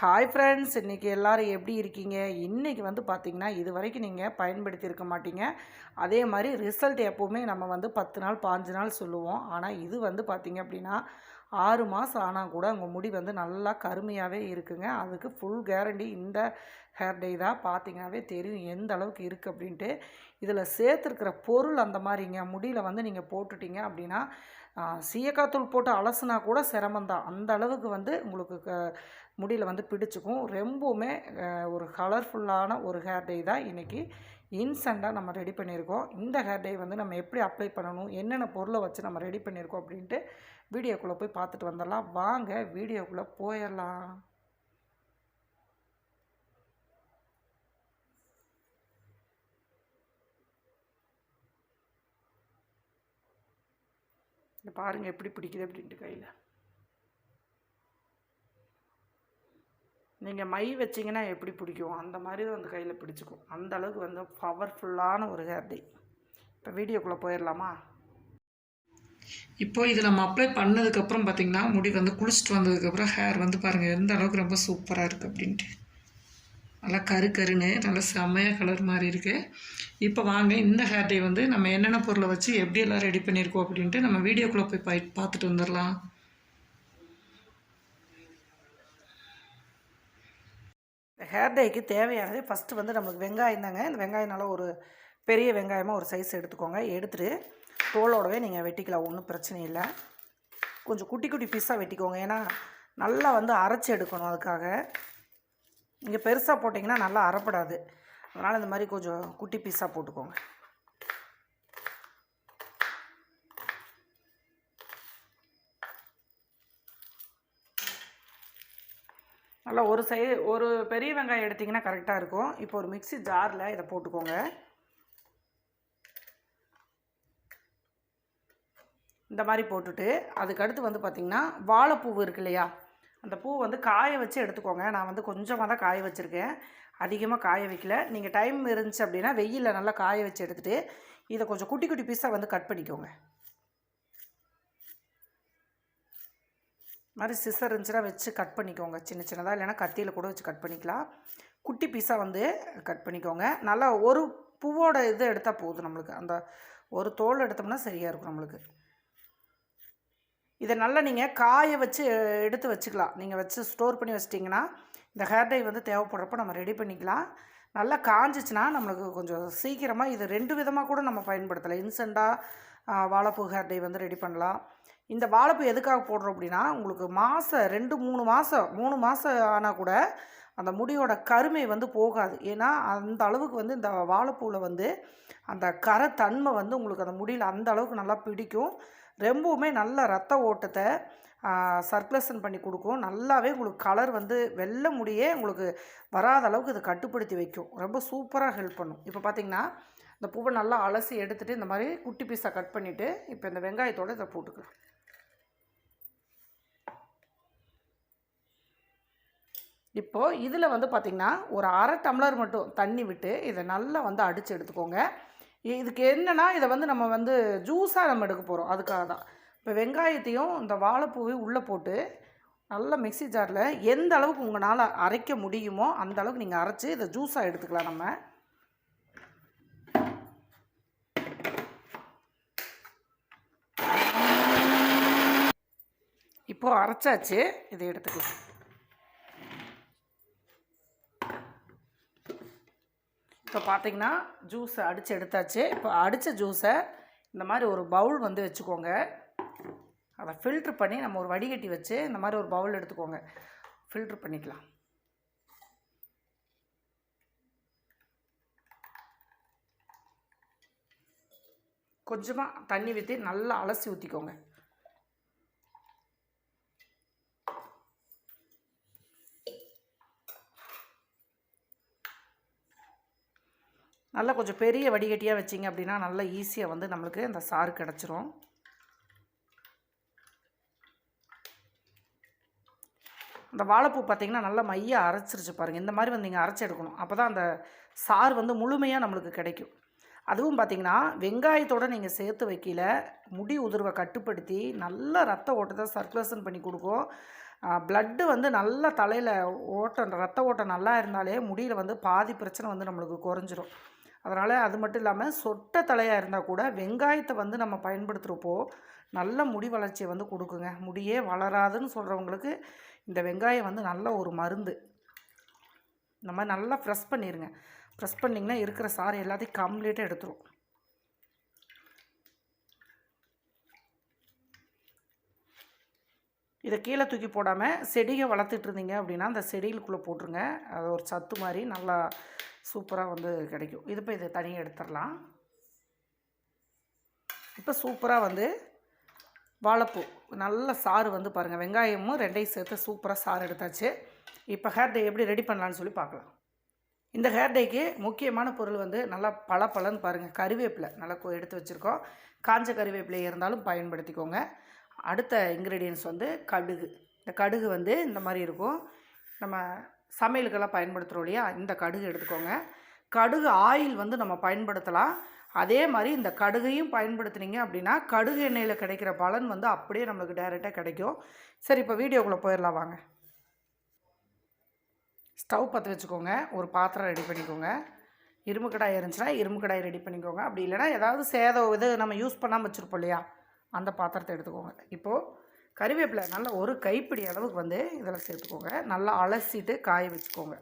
Hi friends இன்றைக்கி எல்லோரும் எப்படி இருக்கீங்க? இன்றைக்கி வந்து பார்த்திங்கன்னா இது வரைக்கும் நீங்கள் பயன்படுத்தியிருக்க மாட்டீங்க. அதே மாதிரி ரிசல்ட் எப்போவுமே நம்ம வந்து பத்து நாள் பாஞ்சு நாள் சொல்லுவோம். ஆனால் இது வந்து பார்த்திங்க அப்படின்னா ஆறு மாதம் ஆனால் கூட உங்கள் முடி வந்து நல்லா கருமையாகவே இருக்குங்க. அதுக்கு ஃபுல் கேரண்டி இந்த ஹேர் டே தான் பார்த்தீங்கன்னாவே தெரியும் எந்த அளவுக்கு இருக்குது அப்படின்ட்டு. இதில் சேர்த்துருக்கிற பொருள் அந்த மாதிரிங்க. முடியில் வந்து நீங்கள் போட்டுட்டீங்க அப்படின்னா சீயக்காத்தூள் போட்டு அலசுனா கூட சிரமந்தான் அந்த அளவுக்கு வந்து உங்களுக்கு க முடியில் வந்து பிடிச்சிக்கும். ரொம்பவுமே ஒரு கலர்ஃபுல்லான ஒரு ஹேர் டை தான் இன்றைக்கி இன்ஸ்டண்ட்டாக நம்ம ரெடி பண்ணியிருக்கோம். இந்த ஹேர் டை வந்து நம்ம எப்படி அப்ளை பண்ணணும்? என்னென்ன பொருளை வச்சு நம்ம ரெடி பண்ணியிருக்கோம் அப்படின்ட்டு வீடியோக்குள்ளே போய் பார்த்துட்டு வந்துடலாம். வாங்க வீடியோக்குள்ளே போயிடலாம். பாருங்கள் எப்படி பிடிக்குது அப்படின்ட்டு கையில். நீங்கள் மை வச்சிங்கன்னா எப்படி பிடிக்கும்? அந்த மாதிரி வந்து கையில் பிடிச்சிக்கும். அந்த அளவுக்கு வந்து பவர்ஃபுல்லான ஒரு ஹேர் டை இப்போ வீடியோக்குள்ளே போயிடலாமா இப்போ இது நம்ம அப்ளை பண்ணதுக்கப்புறம் பார்த்தீங்கன்னா முடி வந்து குளிச்சுட்டு வந்ததுக்கப்புறம் ஹேர் வந்து பாருங்கள் எந்த அளவுக்கு ரொம்ப சூப்பராக இருக்குது அப்படின்ட்டு. நல்லா கரு கருன்னு நல்லா செம்மையாக கலர் மாதிரி இருக்குது இப்போ வாங்க இந்த ஹேர் டே வந்து நம்ம என்னென்ன பொருளை வச்சு எப்படி எல்லாம் ரெடி பண்ணியிருக்கோம் அப்படின்ட்டு நம்ம வீடியோக்குள்ளே போய் பாய் பார்த்துட்டு வந்துடலாம் ஹேர் டேக்கு தேவையானது ஃபஸ்ட்டு வந்து நமக்கு வெங்காயம் தாங்க. இந்த வெங்காயம் நல்லா ஒரு பெரிய வெங்காயமாக ஒரு சைஸ் எடுத்துக்கோங்க. எடுத்துகிட்டு தோலோடவே நீங்கள் வெட்டிக்கலாம். ஒன்றும் பிரச்சனை இல்லை. கொஞ்சம் குட்டி குட்டி பீஸாக வெட்டிக்கோங்க. ஏன்னா நல்லா வந்து அரைச்சி எடுக்கணும் அதுக்காக. நீங்கள் பெருசாக போட்டிங்கன்னா நல்லா அரைப்படாது. அதனால் இந்த மாதிரி கொஞ்சம் குட்டி பீஸாக போட்டுக்கோங்க. நல்லா ஒரு சை ஒரு பெரிய வெங்காயம் எடுத்திங்கன்னா கரெக்டாக இருக்கும். இப்போ ஒரு மிக்ஸி ஜாரில் இதை போட்டுக்கோங்க. இந்த மாதிரி போட்டுட்டு அதுக்கடுத்து வந்து பார்த்திங்கன்னா வாழைப்பூவு இருக்கு இல்லையா? அந்த பூ வந்து காய வச்சு எடுத்துக்கோங்க. நான் வந்து கொஞ்சமாக தான் காய வச்சுருக்கேன். அதிகமாக காய வைக்கல. நீங்கள் டைம் இருந்துச்சு அப்படின்னா வெயிலில் நல்லா காய வச்சு எடுத்துகிட்டு இதை கொஞ்சம் குட்டி குட்டி பீஸாக வந்து கட் பண்ணிக்கோங்க. மாதிரி சிசர் இருந்துச்சுன்னா வச்சு கட் பண்ணிக்கோங்க. சின்ன சின்னதாக இல்லைன்னா கத்தியில் கூட வச்சு கட் பண்ணிக்கலாம். குட்டி பீஸாக வந்து கட் பண்ணிக்கோங்க. நல்லா ஒரு பூவோட இது எடுத்தால் போதும் நம்மளுக்கு. அந்த ஒரு தோல் எடுத்தோம்னா சரியாக இருக்கும் நம்மளுக்கு. இதை நல்லா நீங்கள் காய வச்சு எடுத்து வச்சுக்கலாம். நீங்கள் வச்சு ஸ்டோர் பண்ணி வச்சிட்டிங்கன்னா இந்த ஹேர் டை வந்து தேவைப்படுறப்ப நம்ம ரெடி பண்ணிக்கலாம். நல்லா காஞ்சிச்சுன்னா நம்மளுக்கு கொஞ்சம் சீக்கிரமாக இது ரெண்டு விதமாக கூட நம்ம பயன்படுத்தலாம். இன்சென்ட்டாக வாழைப்பூ ஹேர் டை வந்து ரெடி பண்ணலாம். இந்த வாழைப்பூ எதுக்காக போடுறோம் அப்படின்னா உங்களுக்கு மாதம் ரெண்டு மூணு மாதம் மூணு மாதம் ஆனால் கூட அந்த முடியோட கருமை வந்து போகாது. ஏன்னா அந்த அளவுக்கு வந்து இந்த வாழைப்பூவில் வந்து அந்த கரை தன்மை வந்து உங்களுக்கு அந்த முடியில் அந்த அளவுக்கு நல்லா பிடிக்கும். ரொம்பவுமே நல்ல ரத்த ஓட்டத்தை சர்க்குலேஷன் பண்ணி கொடுக்கும். நல்லாவே உங்களுக்கு கலர் வந்து வெள்ளை முடியே உங்களுக்கு வராத அளவுக்கு இது கட்டுப்படுத்தி வைக்கும். ரொம்ப சூப்பராக ஹெல்ப் பண்ணும். இப்போ பார்த்திங்கன்னா இந்த பூவை நல்லா அலசி எடுத்துகிட்டு இந்த மாதிரி குட்டி பீஸாக கட் பண்ணிவிட்டு இப்போ இந்த வெங்காயத்தோடு இதை போட்டுக்கலாம். இப்போது இதில் வந்து பார்த்திங்கன்னா ஒரு அரை டம்ளர் மட்டும் தண்ணி விட்டு இதை நல்லா வந்து அடித்து எடுத்துக்கோங்க. இதுக்கு என்னென்னா இதை வந்து நம்ம வந்து ஜூஸாக நம்ம எடுக்க போகிறோம் அதுக்காக தான். இப்போ வெங்காயத்தையும் இந்த வாழைப்பூவையும் உள்ளே போட்டு நல்லா மிக்ஸி ஜாரில் எந்த அளவுக்கு உங்களால் அரைக்க முடியுமோ அந்த அளவுக்கு நீங்கள் அரைச்சி இதை ஜூஸாக எடுத்துக்கலாம் நம்ம. இப்போது அரைச்சாச்சு. இதை எடுத்துக்கலாம். இப்போ பார்த்தீங்கன்னா ஜூஸை அடித்து எடுத்தாச்சு. இப்போ அடித்த ஜூஸை இந்த மாதிரி ஒரு பவுல் வந்து வச்சுக்கோங்க. அதை ஃபில்ட்ரு பண்ணி நம்ம ஒரு வடிகட்டி வச்சு இந்த மாதிரி ஒரு பவுல் எடுத்துக்கோங்க. ஃபில்ட்ரு பண்ணிக்கலாம். கொஞ்சமாக தண்ணி ஊற்றி நல்லா அலசி ஊற்றிக்கோங்க நல்லா கொஞ்சம் பெரிய வடிகட்டியாக வச்சிங்க அப்படின்னா நல்லா ஈஸியாக வந்து நம்மளுக்கு அந்த சாறு கிடச்சிரும். அந்த வாழைப்பூ பார்த்திங்கன்னா நல்லா மையாக அரைச்சிருச்சு பாருங்கள் இந்த மாதிரி வந்து நீங்கள் அரைச்சி எடுக்கணும். அப்போ தான் அந்த சாறு வந்து முழுமையாக நம்மளுக்கு கிடைக்கும். அதுவும் பார்த்திங்கன்னா வெங்காயத்தோடு நீங்கள் சேர்த்து வைக்கல முடி உதிர்வை கட்டுப்படுத்தி நல்ல ரத்த ஓட்டத்தை சர்க்குலேஷன் பண்ணி கொடுக்கும். ப்ளட்டு வந்து நல்ல தலையில் ஓட்டம் ரத்த ஓட்டம் நல்லா இருந்தாலே முடியில் வந்து பாதி பிரச்சனை வந்து நம்மளுக்கு குறைஞ்சிரும். அதனால் அது மட்டும் இல்லாமல் சொட்டை தலையாக இருந்தால் கூட வெங்காயத்தை வந்து நம்ம பயன்படுத்துகிறப்போ நல்ல முடி வளர்ச்சியை வந்து கொடுக்குங்க. முடியே வளராதுன்னு சொல்கிறவங்களுக்கு இந்த வெங்காயம் வந்து நல்ல ஒரு மருந்து. இந்த மாதிரி நல்லா ஃப்ரெஷ் பண்ணிடுங்க ப்ரெஸ் பண்ணிங்கன்னா இருக்கிற சாறு எல்லாத்தையும் கம்ப்ளீட்டாக எடுத்துரும். இதை கீழே தூக்கி போடாமல் செடியை வளர்த்துட்டு இருந்தீங்க அப்படின்னா அந்த செடிகளுக்குள்ளே போட்டுருங்க. அது ஒரு சத்து மாதிரி நல்லா சூப்பராக வந்து கிடைக்கும். இது இப்போ இதை தனியாக எடுத்துடலாம். இப்போ சூப்பராக வந்து வாழைப்பூ. நல்ல சாறு வந்து பாருங்கள் வெங்காயமும் ரெண்டையும் சேர்த்து சூப்பராக சாறு எடுத்தாச்சு. இப்போ ஹேர் டே எப்படி ரெடி பண்ணலான்னு சொல்லி பார்க்கலாம். இந்த ஹேர் டேக்கு முக்கியமான பொருள் வந்து நல்லா பளபளன்னு பாருங்கள் கருவேப்பிலை நல்லா எடுத்து வச்சுருக்கோம். காஞ்ச கருவேப்பிலை இருந்தாலும் பயன்படுத்திக்கோங்க. அடுத்த இன்க்ரீடியன்ஸ் வந்து கடுகு. இந்த கடுகு வந்து இந்த மாதிரி இருக்கும். நம்ம சமையலுக்கெல்லாம் பயன்படுத்துகிறோம் இல்லையா? இந்த கடுகு எடுத்துக்கோங்க. கடுகு ஆயில் வந்து நம்ம பயன்படுத்தலாம். அதே மாதிரி இந்த கடுகையும் பயன்படுத்துனீங்க அப்படின்னா கடுகு எண்ணெயில் கிடைக்கிற பலன் வந்து அப்படியே நம்மளுக்கு டைரெக்டாக கிடைக்கும். சரி இப்போ வீடியோக்குள்ளே போயிடலாம் வாங்க. ஸ்டவ் பற்ற வச்சுக்கோங்க. ஒரு பாத்திரம் ரெடி பண்ணிக்கோங்க. இரும்பு கடாய் இருந்துச்சுன்னா இரும்பு கடாய் ரெடி பண்ணிக்கோங்க. அப்படி இல்லைன்னா ஏதாவது சேதம் இது நம்ம யூஸ் பண்ணாமல் வச்சுருப்போம் இல்லையா? அந்த பாத்திரத்தை எடுத்துக்கோங்க. இப்போது கறிவேப்பிலை நல்லா ஒரு கைப்பிடி அளவுக்கு வந்து இதில் சேர்த்துக்கோங்க. நல்லா அலசிட்டு காய வச்சுக்கோங்க.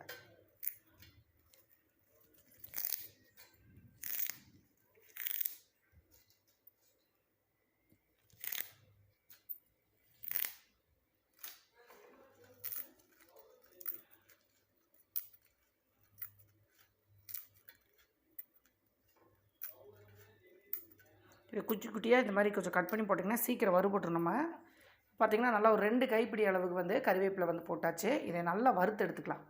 குச்சி குட்டியாக இந்த மாதிரி கொஞ்சம் கட் பண்ணி போட்டிங்கன்னா சீக்கிரம் வறுபட்டுரும் நம்ம. பார்த்திங்கன்னா நல்லா ஒரு ரெண்டு கைப்பிடி அளவுக்கு வந்து கறிவேப்பிலை வந்து போட்டாச்சு. இதை நல்லா வறுத்து எடுத்துக்கலாம்.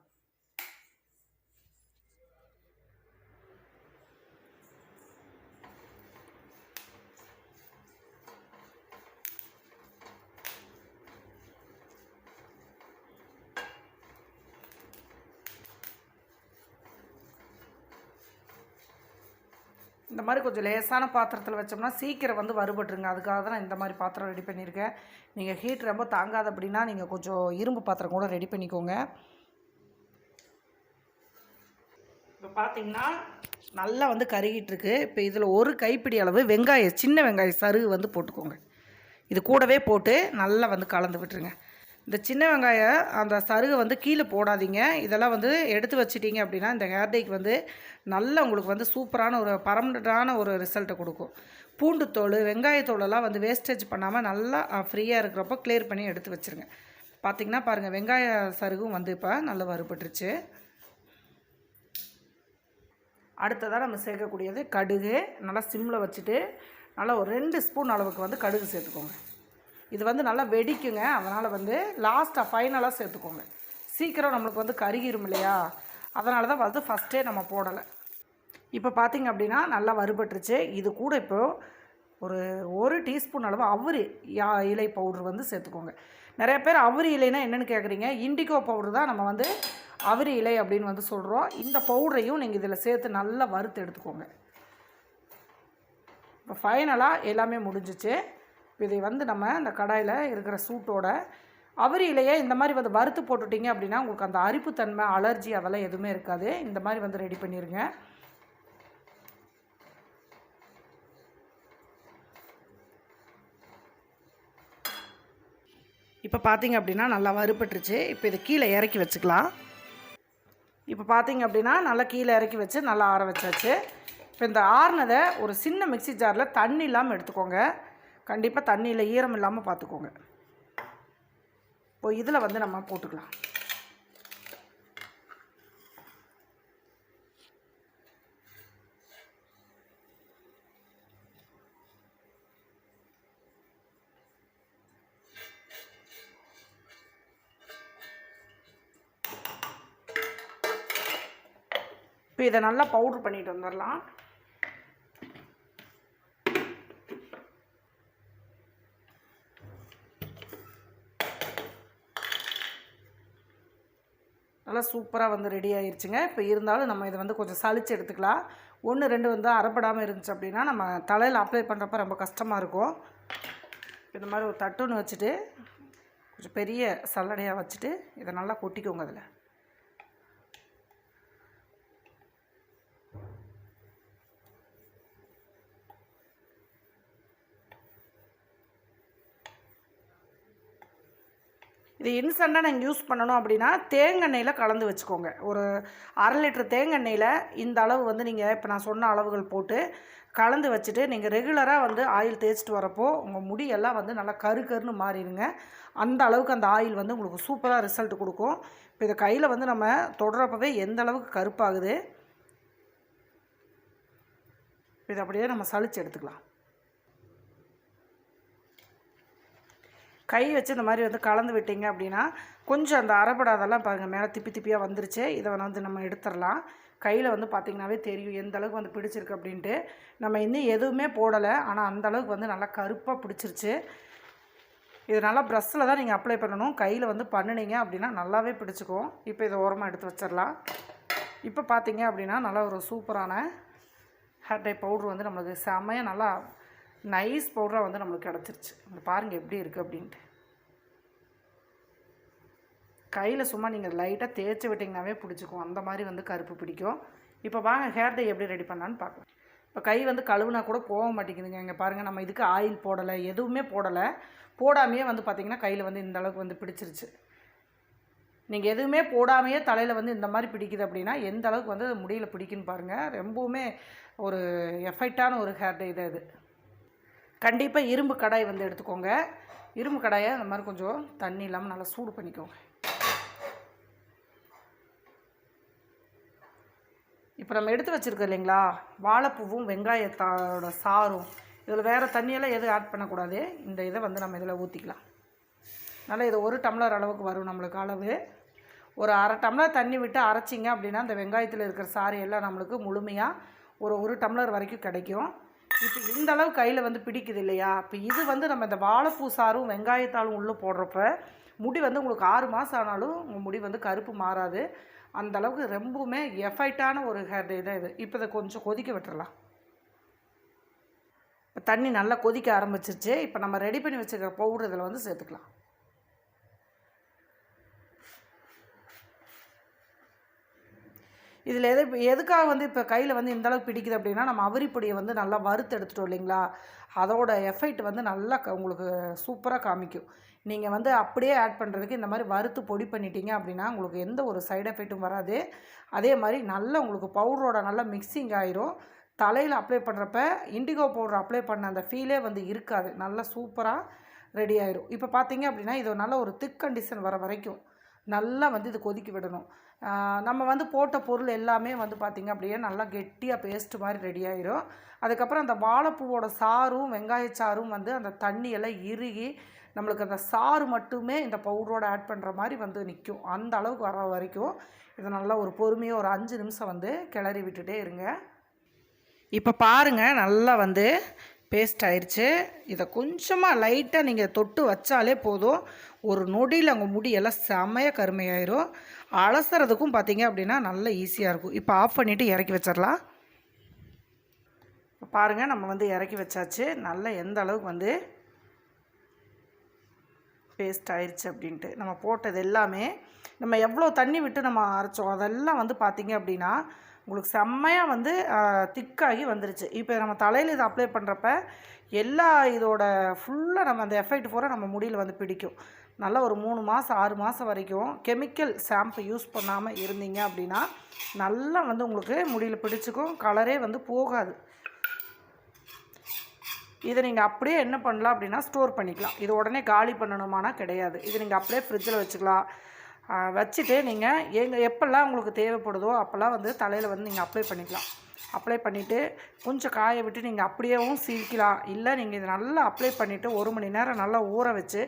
கொஞ்சம் லேசான பாத்திரத்தில் வச்சோம்னா சீக்கிரம் வந்து வறுபட்டுருங்க. அதுக்காக தான் நான் இந்த மாதிரி பாத்திரம் ரெடி பண்ணியிருக்கேன். நீங்கள் ஹீட் ரொம்ப தாங்காது அப்படின்னா நீங்கள் கொஞ்சம் இரும்பு பாத்திரம் கூட ரெடி பண்ணிக்கோங்க. இப்போ பார்த்தீங்கன்னா நல்லா வந்து கருகிட்டுருக்கு. இப்போ இதில் ஒரு கைப்பிடி அளவு வெங்காயம் சின்ன வெங்காயம் சருகு வந்து போட்டுக்கோங்க. இது கூடவே போட்டு நல்லா வந்து கலந்து விட்டுருங்க. இந்த சின்ன வெங்காயம் அந்த சருகை வந்து கீழே போடாதீங்க. இதெல்லாம் வந்து எடுத்து வச்சிட்டிங்க அப்படின்னா இந்த ஹேர் டேக்கு வந்து நல்ல உங்களுக்கு வந்து சூப்பரான ஒரு பர்மனண்ட்டான ஒரு ரிசல்ட்டை கொடுக்கும். பூண்டு தோல் வெங்காயத்தோலெல்லாம் வந்து வேஸ்டேஜ் பண்ணாமல் நல்லா ஃப்ரீயாக இருக்கிறப்போ க்ளியர் பண்ணி எடுத்து வச்சுருங்க. பார்த்தீங்கன்னா பாருங்கள் வெங்காய சருகும் வந்து இப்போ நல்லா வறுபட்டுருச்சு. அடுத்ததாக நம்ம சேர்க்கக்கூடியது கடுகு. நல்லா சிம்மில் வச்சுட்டு நல்லா ஒரு ரெண்டு ஸ்பூன் அளவுக்கு வந்து கடுகு சேர்த்துக்கோங்க. இது வந்து நல்லா வெடிக்குங்க. அதனால் வந்து லாஸ்ட்டாக ஃபைனலாக சேர்த்துக்கோங்க. சீக்கிரம் நம்மளுக்கு வந்து கருகிரும் இல்லையா? அதனால தான் வந்து ஃபஸ்ட்டே நம்ம போடலை. இப்போ பார்த்திங்க அப்படின்னா நல்லா வறுபட்டுருச்சு. இது கூட இப்போ ஒரு ஒரு டீஸ்பூன் அளவு அவரி யா இலை பவுடர் வந்து சேர்த்துக்கோங்க. நிறைய பேர் அவரி இலைனா என்னென்னு கேட்குறீங்க இண்டிகோ பவுடர் தான் நம்ம வந்து அவரி இலை அப்படின்னு வந்து சொல்கிறோம் இந்த பவுடரையும் நீங்கள் இதில் சேர்த்து நல்லா வறுத்து எடுத்துக்கோங்க. இப்போ ஃபைனலாக எல்லாமே முடிஞ்சிச்சு. இதை வந்து நம்ம அந்த கடாயில் இருக்கிற சூட்டோட அவரிலேயே இந்த மாதிரி வந்து வறுத்து போட்டுட்டிங்க அப்படின்னா உங்களுக்கு அந்த அரிப்புத்தன்மை அலர்ஜி அதெல்லாம் எதுவுமே இருக்காது. இந்த மாதிரி வந்து ரெடி பண்ணிடுங்க இப்போ பார்த்தீங்க அப்படின்னா நல்லா வறுபட்டுருச்சு. இப்போ இதை கீழே இறக்கி வச்சுக்கலாம். இப்போ பார்த்தீங்க அப்படின்னா நல்லா கீழே இறக்கி வச்சு நல்லா ஆற வச்சாச்சு. இப்போ இந்த ஆறுனதை ஒரு சின்ன மிக்ஸி ஜாரில் தண்ணி இல்லாமல் எடுத்துக்கோங்க. கண்டிப்பாக தண்ணியில் ஈரம் இல்லாமல் பார்த்துக்கோங்க இப்போ இதில் வந்து நம்ம போட்டுக்கலாம். இப்போ இதை நல்லா பவுட்ரு பண்ணிட்டு வந்துடலாம் நல்லா சூப்பராக வந்து ரெடி ஆயிடுச்சுங்க இப்போ இருந்தாலும் நம்ம இதை வந்து கொஞ்சம் சளிச்சு எடுத்துக்கலாம். ஒன்று ரெண்டு வந்து அறப்படாமல் இருந்துச்சு அப்படின்னா நம்ம தலையில் அப்ளை பண்ணுறப்ப ரொம்ப கஷ்டமாக இருக்கும். இந்த மாதிரி ஒரு தட்டுன்னு வச்சுட்டு கொஞ்சம் பெரிய சல்லடையாக வச்சுட்டு இதை நல்லா கொட்டிக்கோங்க அதில். இது இன்ஸ்டண்ட்டாக நீங்கள் யூஸ் பண்ணணும் அப்படின்னா தேங்கெண்ணெயில் கலந்து வச்சுக்கோங்க. ஒரு அரை லிட்டர் தேங்கெண்ணெயில் இந்த அளவு வந்து நீங்கள் இப்போ நான் சொன்ன அளவுகள் போட்டு கலந்து வச்சுட்டு நீங்கள் ரெகுலராக வந்து ஆயில் தேய்ச்சிட்டு வரப்போ உங்கள் முடியெல்லாம் வந்து நல்லா கரு கருன்னு மாறிடுங்க. அந்த அளவுக்கு அந்த ஆயில் வந்து உங்களுக்கு சூப்பராக ரிசல்ட் கொடுக்கும். இப்போ இதை கையில் வந்து நம்ம தொடரப்பவே எந்த அளவுக்கு கருப்பாகுது. இதை அப்படியே நம்ம சளிச்சு எடுத்துக்கலாம். கை வச்சு இந்த மாதிரி வந்து கலந்து விட்டீங்க அப்படின்னா கொஞ்சம் அந்த அரைப்படாதெல்லாம் பாருங்கள் மேலே திப்பி திப்பியாக வந்துருச்சு. இதை வந்து நம்ம எடுத்துடலாம். கையில் வந்து பார்த்திங்கனாவே தெரியும் எந்த அளவுக்கு வந்து பிடிச்சிருக்கு அப்படின்ட்டு. நம்ம இன்னும் எதுவுமே போடலை. ஆனால் அந்த அளவுக்கு வந்து நல்லா கருப்பாக பிடிச்சிருச்சு. இது நல்லா ப்ரஷ்ஷில் தான் நீங்கள் அப்ளை பண்ணணும். கையில் வந்து பண்ணினீங்க அப்படின்னா நல்லாவே பிடிச்சிக்கும். இப்போ இதை ஓரமாக எடுத்து வச்சிடலாம். இப்போ பார்த்தீங்க அப்படின்னா நல்லா ஒரு சூப்பரான ஹேர் டை பவுட்ரு வந்து நம்மளுக்கு செம்மையாக நல்லா நைஸ் பவுடராக வந்து நம்மளுக்கு கிடச்சிருச்சு. பாருங்கள் எப்படி இருக்குது அப்படின்ட்டு. கையில் சும்மா நீங்கள் லைட்டாக தேய்ச்சி விட்டிங்கனாவே பிடிச்சிக்கும். அந்த மாதிரி வந்து கருப்பு பிடிக்கும். இப்போ வாங்க ஹேர் டை எப்படி ரெடி பண்ணலான்னு பார்க்கலாம். இப்போ கை வந்து கழுவுனா கூட போக மாட்டேங்குதுங்க. இங்கே பாருங்கள் நம்ம இதுக்கு ஆயில் போடலை எதுவுமே போடலை. போடாமையே வந்து பார்த்திங்கன்னா கையில் வந்து இந்த அளவுக்கு வந்து பிடிச்சிருச்சு. நீங்கள் எதுவுமே போடாமையே தலையில் வந்து இந்த மாதிரி பிடிக்குது அப்படின்னா எந்த அளவுக்கு வந்து முடியல பிடிக்குன்னு பாருங்கள் ரொம்பவுமே ஒரு எஃபெக்டான ஒரு ஹேர் டை தான் இது. கண்டிப்பாக இரும்பு கடாய் வந்து எடுத்துக்கோங்க. இரும்பு கடாயை அந்த மாதிரி கொஞ்சம் தண்ணி இல்லாமல் நல்லா சூடு பண்ணிக்கோங்க. இப்போ நம்ம எடுத்து வச்சுருக்கோம் இல்லைங்களா? வாழைப்பூவும் வெங்காயத்தோட சாரும். இதில் வேறு தண்ணியெல்லாம் எதுவும் ஆட் பண்ணக்கூடாது. இந்த இதை வந்து நம்ம இதில் ஊற்றிக்கலாம் நல்லா இது ஒரு டம்ளர் அளவுக்கு வரும் நம்மளுக்கு அளவு. ஒரு அரை டம்ளர் தண்ணி விட்டு அரைச்சிங்க அப்படின்னா அந்த வெங்காயத்தில் இருக்கிற சாறு எல்லாம் நம்மளுக்கு முழுமையாக ஒரு ஒரு டம்ளர் வரைக்கும் கிடைக்கும். இப்போ இந்த அளவு கையில் வந்து பிடிக்குது இல்லையா? இப்போ இது வந்து நம்ம இந்த வாழைப்பூ சாரும் வெங்காயத்தாலும் உள்ளே போடுறப்ப முடி வந்து உங்களுக்கு ஆறு மாதம் ஆனாலும் உங்கள் முடி வந்து கருப்பு மாறாது. அந்த அளவுக்கு ரொம்பவுமே எஃபெக்டான ஒரு ஹேர் டே தான் இது. இப்போ இதை கொஞ்சம் கொதிக்க விட்டுறலாம். இப்போ தண்ணி நல்லா கொதிக்க ஆரம்பிச்சிருச்சு. இப்போ நம்ம ரெடி பண்ணி வச்சுருக்கிற பவுடர் இதில் வந்து சேர்த்துக்கலாம். இதில் எது எதுக்காக வந்து இப்போ கையில் வந்து இந்த அளவுக்கு பிடிக்குது அப்படின்னா நம்ம அவரிப்பொடியை வந்து நல்லா வறுத்து எடுத்துட்டோம் இல்லைங்களா? அதோட எஃபெக்ட் வந்து நல்லா க- உங்களுக்கு சூப்பராக காமிக்கும். நீங்கள் வந்து அப்படியே ஆட் பண்ணுறதுக்கு இந்த மாதிரி வறுத்து பொடி பண்ணிட்டீங்க அப்படின்னா உங்களுக்கு எந்த ஒரு சைடு எஃபெக்ட்டும் வராது. அதே மாதிரி நல்லா உங்களுக்கு பவுடரோட நல்லா மிக்சிங் ஆயிரும். தலையில் அப்ளை பண்ணுறப்ப இண்டிகோ பவுடர் அப்ளை பண்ண அந்த ஃபீலே வந்து இருக்காது. நல்லா சூப்பராக ரெடி ஆயிரும். இப்போ பார்த்தீங்க அப்படின்னா இது நல்ல ஒரு திக் கண்டிஷன் வர வரைக்கும் நல்லா வந்து இது கொதிக்க விடணும். நம்ம வந்து போட்ட பொருள் எல்லாமே வந்து பார்த்திங்க அப்படியே நல்லா கெட்டியாக பேஸ்ட்டு மாதிரி ரெடி ஆயிரும். அதுக்கப்புறம் அந்த வாழைப்பூவோட சாரும் வெங்காயச்சாரும் வந்து அந்த தண்ணியெல்லாம் இறுகி நம்மளுக்கு அந்த சாறு மட்டுமே இந்த பவுடரோடு ஆட் பண்ணுற மாதிரி வந்து நிற்கும் அந்த அளவுக்கு வர வரைக்கும் இதை நல்லா ஒரு பொறுமையாக ஒரு அஞ்சு நிமிஷம் வந்து கிளறி விட்டுட்டே இருங்க. இப்போ பாருங்கள் நல்லா வந்து பேஸ்ட் ஆயிடுச்சு இதை கொஞ்சமாக லைட்டாக நீங்கள் தொட்டு வச்சாலே போதும். ஒரு நொடியில் அங்கே முடியெல்லாம் செமையாக கருமையாயிரும். அலசுறதுக்கும் பார்த்தீங்க அப்படின்னா நல்ல ஈஸியாக இருக்கும். இப்போ ஆஃப் பண்ணிவிட்டு இறக்கி வச்சிடலாம் இப்போ பாருங்கள் நம்ம வந்து இறக்கி வச்சாச்சு. நல்லா எந்த அளவுக்கு வந்து பேஸ்ட் ஆயிடுச்சு அப்படின்ட்டு. நம்ம போட்டது எல்லாமே நம்ம எவ்வளோ தண்ணி விட்டு நம்ம அரைச்சோம் அதெல்லாம் வந்து பார்த்திங்க அப்படின்னா உங்களுக்கு செம்மையாக வந்து திக்காகி வந்துருச்சு. இப்போ நம்ம தலையில் இதை அப்ளை பண்ணுறப்ப எல்லா இதோட ஃபுல்லாக நம்ம அந்த எஃபெக்ட் பூரா நம்ம முடியில் வந்து பிடிக்கும். நல்லா ஒரு மூணு மாதம் ஆறு மாதம் வரைக்கும் கெமிக்கல் ஷாம்பு யூஸ் பண்ணாமல் இருந்தீங்க அப்படின்னா நல்லா வந்து உங்களுக்கு முடியில் பிடிச்சிக்கும் கலரே வந்து போகாது. இதை நீங்கள் அப்படியே என்ன பண்ணலாம் அப்படின்னா ஸ்டோர் பண்ணிக்கலாம். இது உடனே காலி பண்ணணுமானா கிடையாது. இது நீங்கள் அப்படியே ஃப்ரிட்ஜில் வச்சுக்கலாம். வச்சுட்டு நீங்கள் எங்கே எப்போல்லாம் உங்களுக்கு தேவைப்படுதோ அப்போல்லாம் வந்து தலையில் வந்து நீங்கள் அப்ளை பண்ணிக்கலாம். அப்ளை பண்ணிவிட்டு கொஞ்சம் காய விட்டு நீங்கள் அப்படியேவும் சீவிக்கலாம். இல்லை நீங்கள் இதை நல்லா அப்ளை பண்ணிவிட்டு ஒரு மணி நேரம் நல்லா ஊற வச்சு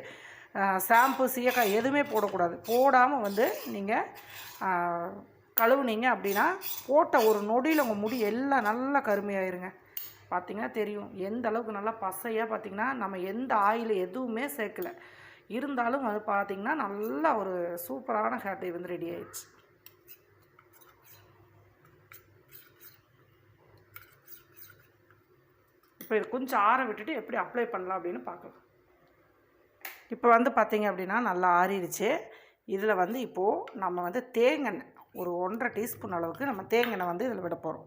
ஷாம்பு சீயக்காய் எதுவுமே போடக்கூடாது. போடாமல் வந்து நீங்கள் கழுவுனீங்க அப்படின்னா போட்ட ஒரு நொடியில் உங்கள் முடி எல்லாம் நல்லா கருமையாயிருங்க. பார்த்தீங்கன்னா தெரியும். எந்த அளவுக்கு நல்லா பசையாக பார்த்தீங்கன்னா நம்ம எந்த ஆயில் எதுவுமே சேர்க்கல. இருந்தாலும் அது பார்த்தீங்கன்னா நல்லா ஒரு சூப்பரான ஹேர் டை வந்து ரெடி ஆயிடுச்சு இப்போ இது கொஞ்சம் ஆற விட்டுட்டு எப்படி அப்ளை பண்ணலாம் அப்படின்னு பார்க்கலாம் இப்போ வந்து பார்த்திங்க அப்படின்னா நல்லா ஆறிடுச்சு. இதில் வந்து இப்போது நம்ம வந்து தேங்காய் ஒரு ஒன்றரை டீஸ்பூன் அளவுக்கு நம்ம தேங்காய் வந்து இதில் விட போகிறோம்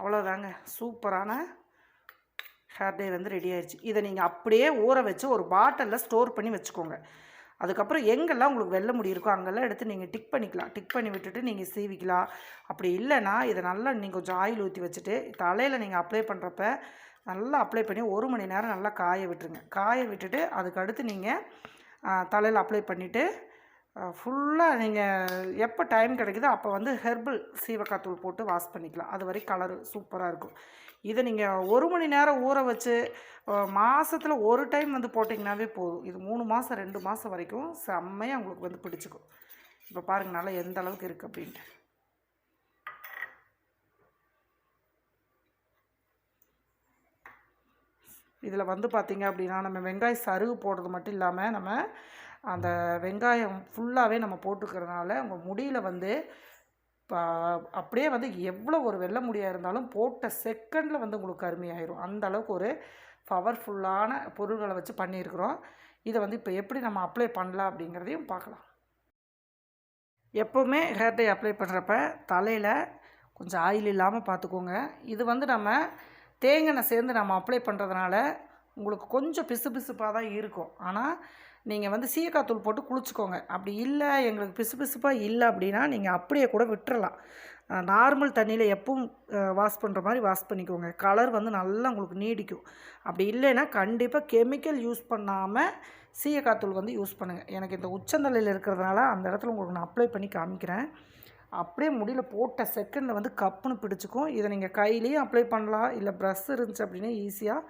அவ்வளோதாங்க சூப்பரான ஹேர் டே வந்து ரெடி ஆயிடுச்சு. இதை நீங்கள் அப்படியே ஊற வச்சு ஒரு பாட்டிலில் ஸ்டோர் பண்ணி வச்சுக்கோங்க. அதுக்கப்புறம் எங்கெல்லாம் உங்களுக்கு வெள்ளை முடி இருக்கோ அங்கெல்லாம் எடுத்து நீங்கள் டிக் பண்ணிக்கலாம். டிக் பண்ணி விட்டுட்டு நீங்கள் சீவிக்கலாம். அப்படி இல்லைன்னா இதை நல்லா நீங்கள் கொஞ்சம் ஆயில் ஊற்றி வச்சுட்டு தலையில் நீங்கள் அப்ளை பண்ணுறப்ப நல்லா அப்ளை பண்ணி ஒரு மணி நேரம் நல்லா காய விட்டுருங்க. காய விட்டுட்டு அதுக்கு அடுத்து நீங்கள் தலையில் அப்ளை பண்ணிவிட்டு ஃபுல்லாக நீங்கள் எப்போ டைம் கிடைக்குதோ அப்போ வந்து ஹெர்பல் சீவக்காய் தூள் போட்டு வாஷ் பண்ணிக்கலாம். அது வரை கலர் சூப்பராக இருக்கும். இதை நீங்கள் ஒரு மணி நேரம் ஊற வச்சு மாதத்தில் ஒரு டைம் வந்து போட்டிங்கனாவே போதும். இது மூணு மாதம் ரெண்டு மாதம் வரைக்கும் செம்மையாக உங்களுக்கு வந்து பிடிச்சிக்கும். இப்போ பாருங்கள் நல்லா எந்த அளவுக்கு இருக்குது அப்படின்ட்டு. இதில் வந்து பார்த்திங்க அப்படின்னா நம்ம வெங்காய சருகு போடுறது மட்டும் இல்லாமல் நம்ம அந்த வெங்காயம் ஃபுல்லாகவே நம்ம போட்டுக்கிறதுனால உங்கள் முடியில் வந்து அப்படியே வந்து எவ்வளோ ஒரு வெள்ளை முடியாக இருந்தாலும் போட்ட செகண்டில் வந்து உங்களுக்கு கருமையாயிரும் அந்த அளவுக்கு ஒரு பவர்ஃபுல்லான பொருள்களை வச்சு பண்ணியிருக்கிறோம். இதை வந்து இப்போ எப்படி நம்ம அப்ளை பண்ணலாம் அப்படிங்கிறதையும் பார்க்கலாம். எப்போவுமே ஹேர் டை அப்ளை பண்ணுறப்ப தலையில் கொஞ்சம் ஆயில் இல்லாமல் பார்த்துக்கோங்க இது வந்து நம்ம தேங்காய் சேர்ந்து நம்ம அப்ளை பண்ணுறதுனால உங்களுக்கு கொஞ்சம் பிசு பிசுப்பாக தான் இருக்கும். ஆனால் நீங்கள் வந்து சீயக்காத்தூள் போட்டு குளிச்சுக்கோங்க. அப்படி இல்லை எங்களுக்கு பிசு பிசுப்பாக இல்லை அப்படின்னா நீங்கள் அப்படியே கூட விட்டுறலாம். நார்மல் தண்ணியில் எப்பவும் வாஷ் பண்ணுற மாதிரி வாஷ் பண்ணிக்கோங்க. கலர் வந்து நல்லா உங்களுக்கு நீடிக்கும். அப்படி இல்லைன்னா கண்டிப்பாக கெமிக்கல் யூஸ் பண்ணாமல் சீயக்காத்தூள் வந்து யூஸ் பண்ணுங்கள் எனக்கு இந்த உச்சந்தலையில் இருக்கிறதுனால அந்த இடத்துல உங்களுக்கு நான் அப்ளை பண்ணி காமிக்கிறேன். அப்படியே முடியில் போட்ட செகண்டில் வந்து கப்புன்னு பிடிச்சிக்கும். இதை நீங்கள் கையிலையும் அப்ளை பண்ணலாம். இல்லை ப்ரஷ் இருந்துச்சு அப்படின்னா ஈஸியாக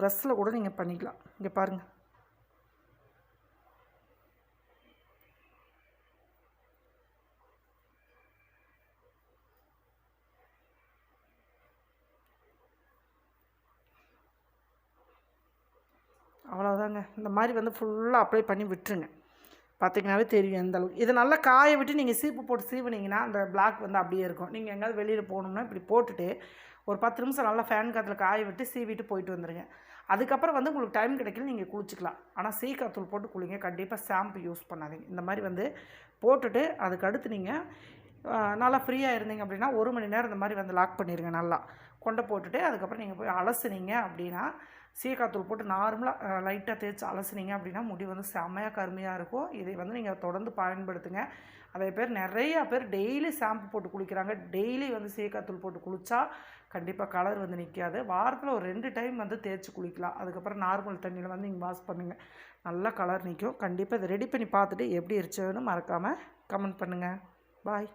ப்ரஷ்ஷில் கூட நீங்கள் பண்ணிக்கலாம். இங்கே பாருங்கள் அவ்வளோதாங்க இந்த மாதிரி வந்து ஃபுல்லாக அப்ளை பண்ணி விட்டுருங்க. பார்த்திங்கனாவே தெரியும் எந்த அளவுக்கு. இதை நல்லா காய விட்டு நீங்கள் சீப்பு போட்டு சீவுனீங்கன்னா அந்த பிளாக் வந்து அப்படியே இருக்கும். நீங்கள் எங்கேயாவது வெளியில் போகணும்னா இப்படி போட்டுட்டு ஒரு பத்து நிமிஷம் நல்லா ஃபேன் காற்றுல காய விட்டு சீவிட்டு போயிட்டு வந்துடுங்க அதுக்கப்புறம் வந்து உங்களுக்கு டைம் கிடைக்கல நீங்கள் குளிச்சிக்கலாம். ஆனால் சீக்காத்தூள் போட்டு குளிங்க. கண்டிப்பாக ஷாம்பு யூஸ் பண்ணாதீங்க. இந்த மாதிரி வந்து போட்டுட்டு அதுக்கடுத்து நீங்கள் நல்லா ஃப்ரீயாக இருந்தீங்க அப்படின்னா ஒரு மணி நேரம் இந்த மாதிரி வந்து லாக் பண்ணிடுங்க நல்லா. கொண்டை போட்டுட்டு அதுக்கப்புறம் நீங்கள் போய் அலசுனீங்க அப்படின்னா சீக்காத்தூள் போட்டு நார்மலாக லைட்டாக தேய்ச்சி அலசுனீங்க அப்படின்னா முடி வந்து செம்மையாக கருமையாக இருக்கும். இதை வந்து நீங்கள் தொடர்ந்து பயன்படுத்துங்க. அதே பேர் நிறையா பேர் டெய்லி ஷாம்பு போட்டு குளிக்கிறாங்க. டெய்லி வந்து சீக்காத்தூள் போட்டு குளித்தா கண்டிப்பாக கலர் வந்து நிற்காது வாரத்தில் ஒரு ரெண்டு டைம் வந்து தேய்ச்சி குளிக்கலாம். அதுக்கப்புறம் நார்மல் தண்ணியில் வந்து நீங்கள் வாஷ் பண்ணுங்கள் நல்லா கலர் நிற்கும் கண்டிப்பாக இதை ரெடி பண்ணி பார்த்துட்டு எப்படி இருந்துச்சுன்னு மறக்காமல் கமெண்ட் பண்ணுங்கள் பாய்